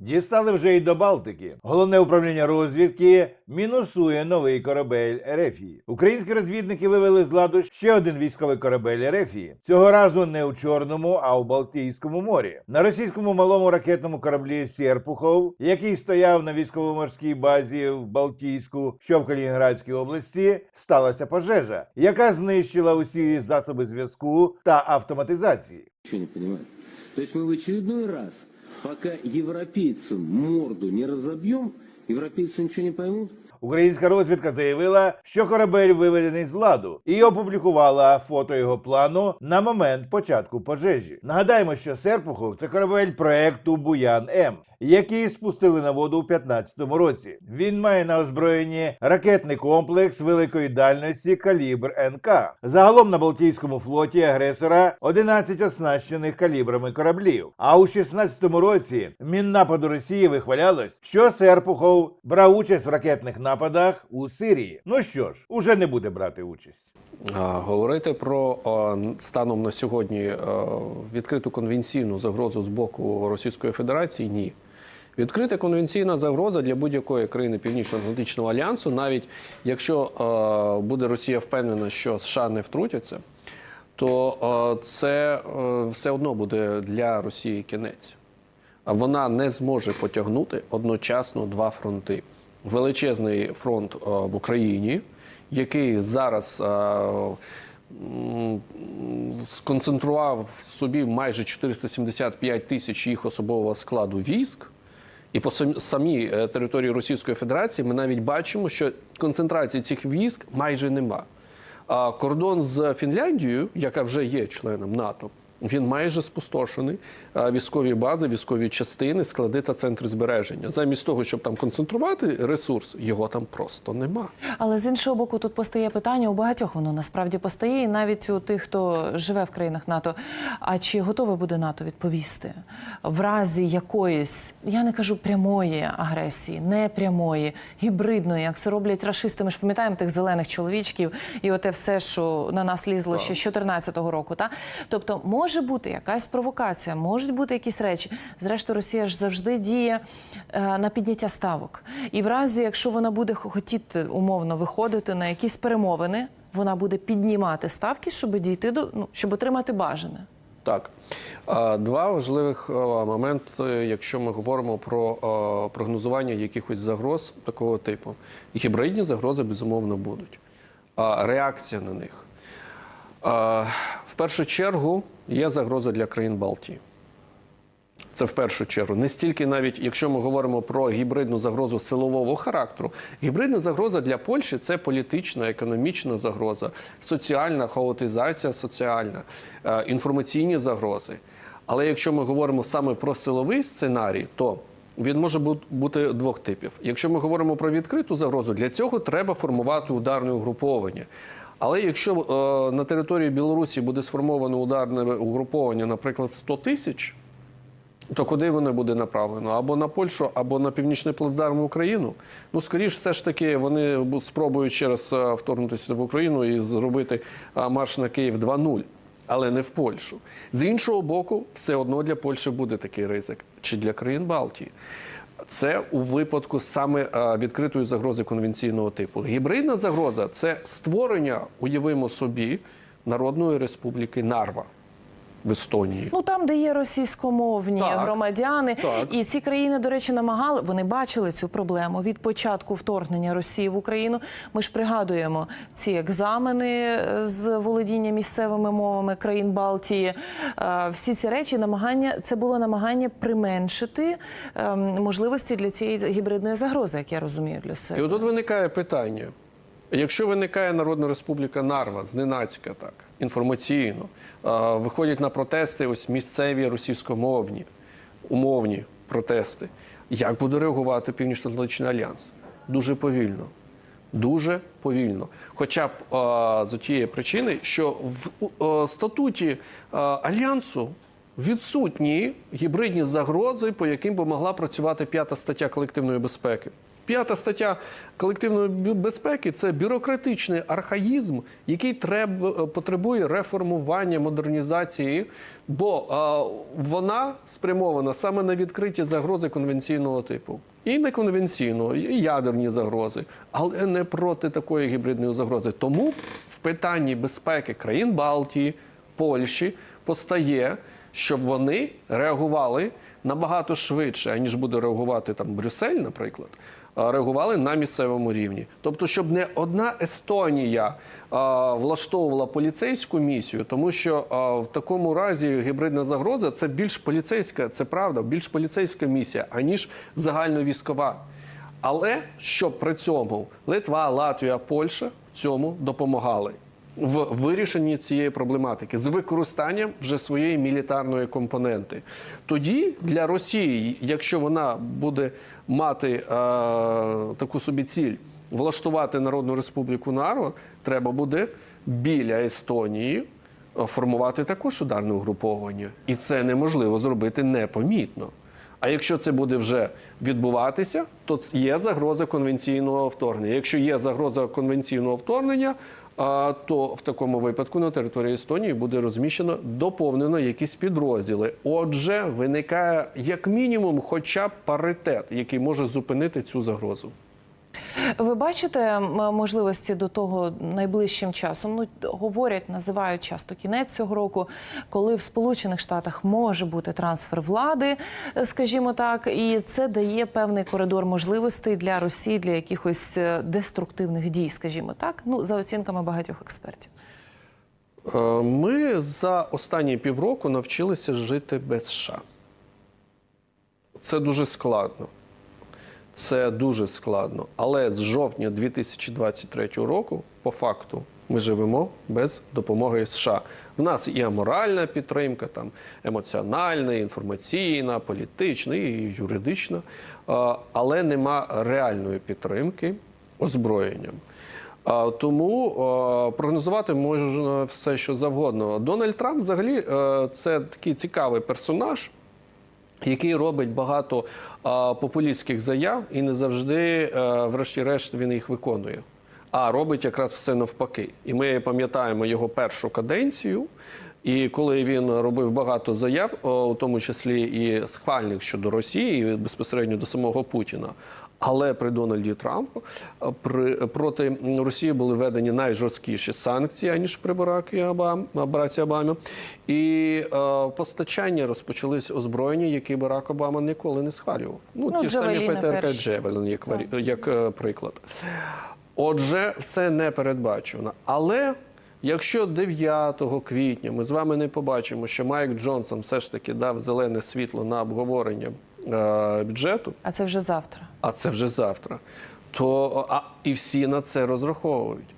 Дістали вже й до Балтики. Головне управління розвідки мінусує новий корабель Ерефії. Українські розвідники вивели з ладу ще один військовий корабель Ерефії. Цього разу не у Чорному, а у Балтійському морі. На російському малому ракетному кораблі Сєрпухов, який стояв на військово-морській базі в Балтійську, що в Калінінградській області, сталася пожежа, яка знищила усі засоби зв'язку та автоматизації. Ничего не понимаю. То есть мы в очередной раз, пока европейцам морду не разобьем, европейцы ничего не поймут? Українська розвідка заявила, що корабель виведений з ладу, і опублікувала фото його плану на момент початку пожежі. Нагадаємо, що Серпухов це корабель проекту Буян М, який спустили на воду у 2015 році. Він має на озброєнні ракетний комплекс великої дальності калібр НК. Загалом на Балтійському флоті агресора 11 оснащених калібрами кораблів. А у 16-му році Міннападу Росії вихвалялось, що Серпухов брав участь в ракетних нападах у Сирії. Ну що ж, уже не буде брати участь. Говорити про станом на сьогодні відкриту конвенційну загрозу з боку Російської Федерації ні. Відкрита конвенційна загроза для будь-якої країни Північно-Атлантичного альянсу, навіть якщо а, буде Росія впевнена, що США не втрутяться, то а, це а, все одно буде для Росії кінець. А вона не зможе потягнути одночасно два фронти. Величезний фронт е, в Україні, який зараз е, сконцентрував в собі майже 475 тисяч їх особового складу військ. І по сам- самій е, території Російської Федерації ми навіть бачимо, що концентрації цих військ майже нема. А кордон з Фінляндією, яка вже є членом НАТО, він майже спустошений. Військові бази, військові частини, склади та центри збереження. Замість того, щоб там концентрувати ресурс, його там просто нема. Але з іншого боку, тут постає питання у багатьох воно насправді постає, і навіть у тих, хто живе в країнах НАТО. А чи готове буде НАТО відповісти в разі якоїсь, я не кажу прямої агресії, не прямої, гібридної, як це роблять рашисти? Ми ж пам'ятаємо тих зелених чоловічків і оте все, що на нас лізло ще з 2014 року. Та тобто може бути якась провокація, можуть бути якісь речі. Зрештою, Росія ж завжди діє е, на підняття ставок. І в разі, якщо вона буде хотіти умовно виходити на якісь перемовини, вона буде піднімати ставки, щоб дійти до ну, щоб отримати бажане. Так. Два важливих е, моменти, якщо ми говоримо про е, прогнозування якихось загроз такого типу. Гібридні загрози, безумовно, будуть. А Реакція на них. В першу чергу є загроза для країн Балтії. Це в першу чергу. Не стільки навіть, якщо ми говоримо про гібридну загрозу силового характеру, гібридна загроза для Польщі це політична, економічна загроза, соціальна хаотизація, соціальна, е, інформаційні загрози. Але якщо ми говоримо саме про силовий сценарій, то він може бути двох типів. Якщо ми говоримо про відкриту загрозу, для цього треба формувати ударне угруповання. Але якщо е, на території Білорусі буде сформовано ударне угруповання, наприклад, 100 тисяч, то куди воно буде направлено? Або на Польщу, або на північний плацдарм в Україну. Ну, скоріш, все ж таки, вони спробують ще раз е, вторгнутися в Україну і зробити е, марш на Київ 2.0, але не в Польщу. З іншого боку, все одно для Польщі буде такий ризик, чи для країн Балтії. Це у випадку саме е, відкритої загрози конвенційного типу. Гібридна загроза це створення, уявимо собі, Народної Республіки Нарва в Естонії. Ну там, де є російськомовні Так. громадяни, Так. і ці країни, до речі, намагали вони бачили цю проблему від початку вторгнення Росії в Україну. Ми ж пригадуємо ці екзамени е, з володіння місцевими мовами країн Балтії. Е, Всі ці речі намагання це було намагання применшити ем, можливості для цієї гібридної загрози, як я розумію, для І себе. отут виникає питання: якщо виникає Народна Республіка Нарва, зненацька так, інформаційно, виходять на протести ось місцеві російськомовні, умовні протести, як буде реагувати Північно-Атлантичний альянс? Дуже повільно. Дуже повільно. Хоча б з тієї причини, що в статуті альянсу відсутні гібридні загрози, по яким би могла працювати п'ята стаття колективної безпеки. П'ята стаття колективної безпеки це бюрократичний архаїзм, який треба, е, потребує реформування, модернізації, бо е, вона спрямована саме на відкриті загрози конвенційного типу. І неконвенційного, і ядерні загрози, але не проти такої гібридної загрози. Тому в питанні безпеки країн Балтії, Польщі постає, щоб вони реагували набагато швидше, аніж буде реагувати там Брюссель, наприклад. Реагували на місцевому рівні, тобто, щоб не одна Естонія влаштовувала поліцейську місію, тому що в такому разі гібридна загроза це більш поліцейська, це правда, більш поліцейська місія, аніж загальновійськова. Але щоб при цьому Литва, Латвія, Польща цьому допомагали в вирішенні цієї проблематики з використанням вже своєї мілітарної компоненти. Тоді для Росії, якщо вона буде мати е, таку собі ціль влаштувати Народну Республіку Наро, треба буде біля Естонії е, формувати також ударне угруповання, і це неможливо зробити непомітно. А якщо це буде вже відбуватися, то є загроза конвенційного вторгнення. Якщо є загроза конвенційного вторгнення, то в такому випадку на території Естонії буде розміщено доповнено якісь підрозділи. Отже, виникає як мінімум, хоча б паритет, який може зупинити цю загрозу. Ви бачите можливості до того найближчим часом? Ну говорять, називають часто кінець цього року, коли в Сполучених Штатах може бути трансфер влади, е, скажімо так, і це дає певний коридор можливостей для Росії для якихось е, деструктивних дій, скажімо так. Ну за оцінками багатьох експертів. Е, Ми за останні півроку навчилися жити без США. Це дуже складно. Це дуже складно. Але з жовтня 2023 року, по факту, ми живемо без допомоги США. В нас є моральна підтримка, там емоціональна, інформаційна, політична і юридична, але нема реальної підтримки озброєнням. Тому прогнозувати можна все, що завгодно. Дональд Трамп, взагалі, е, це такий цікавий персонаж, який робить багато а, популістських заяв, і не завжди, е, врешті-решт, він їх виконує. А робить якраз все навпаки. І ми пам'ятаємо його першу каденцію. І коли він робив багато заяв, у тому числі і схвальних щодо Росії, і безпосередньо до самого Путіна. Але при Дональді Трампу е, при, проти Росії були введені найжорсткіші санкції, аніж при Баракі Обам, Бараці Обамі. І е, постачання розпочались озброєння, які Барак Обама ніколи не схвалював. Ну, Ну, ті ж самі ПТРК. Джевелін, як, варі- як е, приклад. Отже, все не передбачено. Але якщо 9 квітня ми з вами не побачимо, що Майк Джонсон все ж таки дав зелене світло на обговорення бюджету, А це вже завтра. а це вже завтра, то а, і всі на це розраховують.